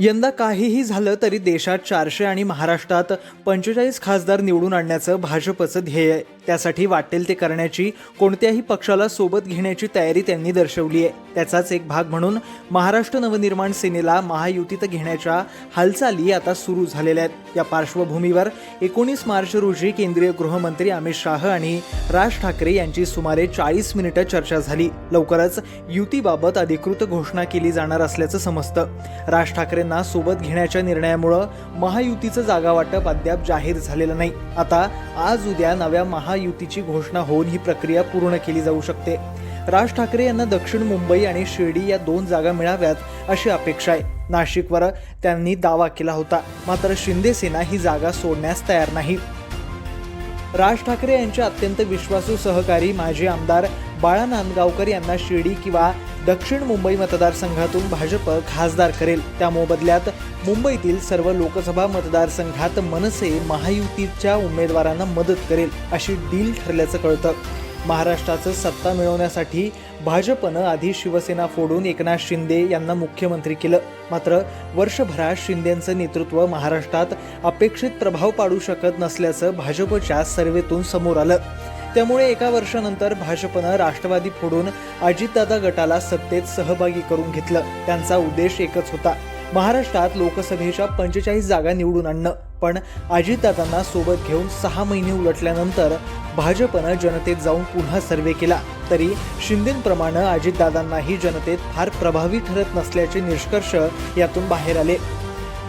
यंदा काहीही झालं तरी देशात चारशे आणि महाराष्ट्रात पंचेचाळीस खासदार निवडून आणण्याचं भाजपचं ध्येय आहे. त्यासाठी वाटेल ते करण्याची कोणत्याही पक्षाला सोबत घेण्याची तयारी त्यांनी दर्शवली आहे त्याचाच एक भाग म्हणून महाराष्ट्र नवनिर्माण सेनेला महायुतीत घेण्याच्या हालचाली आता सुरू झालेल्या आहेत. या पार्श्वभूमीवर एकोणीस मार्च रोजी केंद्रीय गृहमंत्री अमित शाह आणि राज ठाकरे यांची सुमारे चाळीस मिनिटं चर्चा झाली. लवकरच युतीबाबत अधिकृत घोषणा केली जाणार असल्याचं समजतं. राज ठाकरेंना सोबत घेण्याच्या निर्णयामुळं महायुतीचं जागावाटप अद्याप जाहीर झालेलं नाही. आता आज उद्या नव्या महा महायुतीची घोषणा होऊन ही प्रक्रिया पूर्ण केली जाऊ शकते. राज ठाकरे यांना दक्षिण मुंबई आणि शिर्डी या दोन जागा मिळाव्यात अशी अपेक्षा आहे. नाशिकवर त्यांनी दावा केला होता. मात्र शिंदे सेना ही जागा सोडण्यास तयार नाही. राज ठाकरे यांचे अत्यंत विश्वासू सहकारी माजी आमदार बाळा नांदगावकर यांना शिर्डी किंवा दक्षिण मुंबई मतदारसंघातून भाजप खासदार करेल. त्या मोबदल्यात मुंबईतील सर्व लोकसभा मतदारसंघात मनसे महायुतीच्या उमेदवारांना मदत करेल अशी डील ठरल्याचं कळतं. महाराष्ट्राचं सत्ता मिळवण्यासाठी भाजपनं आधी शिवसेना फोडून एकनाथ शिंदे यांना मुख्यमंत्री केलं. मात्र वर्षभरात शिंदेंचं नेतृत्व महाराष्ट्रात अपेक्षित प्रभाव पाडू शकत नसल्याचं भाजपच्या सर्वेतून समोर आलं. त्यामुळे एका वर्षानंतर भाजपनं राष्ट्रवादी फोडून अजितदादा गटाला सत्तेत सहभागी करून घेतलं. त्यांचा उद्देश एकच होता महाराष्ट्रात लोकसभेच्या पंचेचाळीस जागा निवडून आणणं. पण अजितदादांना सोबत घेऊन सहा महिने उलटल्यानंतर भाजपनं जनतेत जाऊन पुन्हा सर्वे केला. तरी शिंदेप्रमाणे अजितदादांनाही जनतेत फार प्रभावी ठरत नसल्याचे निष्कर्ष यातून बाहेर आले.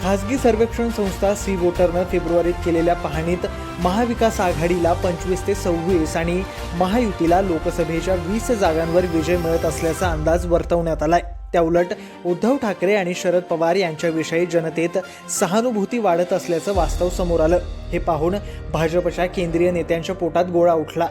खासगी सर्वेक्षण संस्था सी वोटरनं फेब्रुवारीत केलेल्या पाहणीत महाविकास आघाडीला पंचवीस ते सव्वीस आणि महायुतीला लोकसभेच्या वीस जागांवर विजय मिळत असल्याचा अंदाज वर्तवण्यात आलाय. त्याउलट उद्धव ठाकरे आणि शरद पवार यांच्याविषयी जनतेत सहानुभूती वाढत असल्याचं वास्तव समोर आलं. हे पाहून भाजपच्या केंद्रीय नेत्यांच्या पोटात गोळा उठला.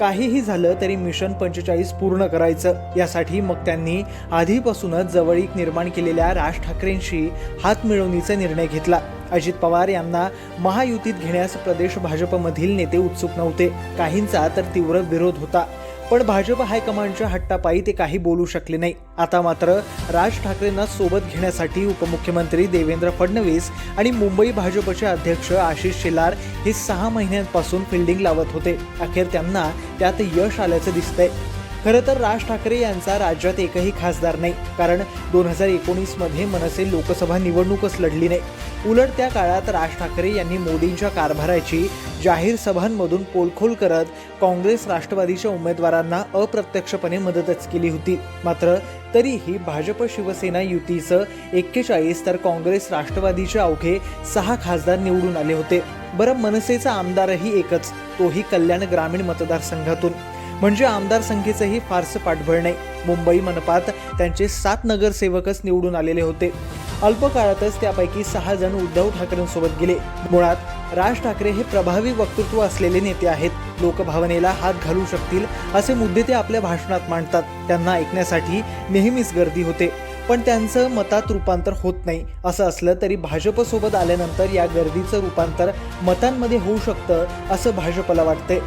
काहीही झालं तरी मिशन पंचेचाळीस पूर्ण करायचं. यासाठी मग त्यांनी आधीपासूनच जवळीक निर्माण केलेल्या राज ठाकरेंशी हात मिळवणीचा निर्णय घेतला. अजित पवार यांना महायुतीत घेण्यास प्रदेश भाजपमधील नेते उत्सुक नव्हते. काहींचा तर तीव्र विरोध होता. पण भाजप हायकमांडच्या हट्टापायी ते काही बोलू शकले नाही. आता मात्र राज ठाकरेंना सोबत घेण्यासाठी उपमुख्यमंत्री देवेंद्र फडणवीस आणि मुंबई भाजपचे अध्यक्ष आशिष शेलार हे सहा महिन्यांपासून फिल्डिंग लावत होते. अखेर त्यांना त्यात यश आल्याचं दिसतंय. खरं तर राज ठाकरे यांचा राज्यात एकही खासदार नाही कारण दोन हजार एकोणीसमध्ये मनसे लोकसभा निवडणूकच लढली नाही. उलट त्या काळात राज ठाकरे यांनी मोदींच्या कारभाराची जाहीर सभांमधून पोलखोल करत काँग्रेस राष्ट्रवादीच्या उमेदवारांना अप्रत्यक्षपणे मदतच केली होती. मात्र तरीही भाजप शिवसेना युतीचं एक्केचाळीस तर काँग्रेस राष्ट्रवादीचे अवघे सहा खासदार निवडून आले होते. बरं मनसेचा आमदारही एकच तोही कल्याण ग्रामीण मतदारसंघातून. म्हणजे आमदार संख्येचंही फारसं पाठबळ नाही. मुंबई मनपात त्यांचे सात नगरसेवकच निवडून आलेले होते. अल्प काळातच त्यापैकी सहा जण उद्धव ठाकरेंसोबत गेले. मुळात राज ठाकरे हे प्रभावी वक्तृत्व असलेले नेते आहेत. लोकभावनेला हात घालू शकतील असे मुद्दे ते आपल्या भाषणात मांडतात. त्यांना ऐकण्यासाठी नेहमीच गर्दी होते. पण त्यांचं मतात रूपांतर होत नाही. असं असलं तरी भाजपसोबत आल्यानंतर या गर्दीचं रूपांतर मतांमध्ये होऊ शकतं असं भाजपला वाटतंय.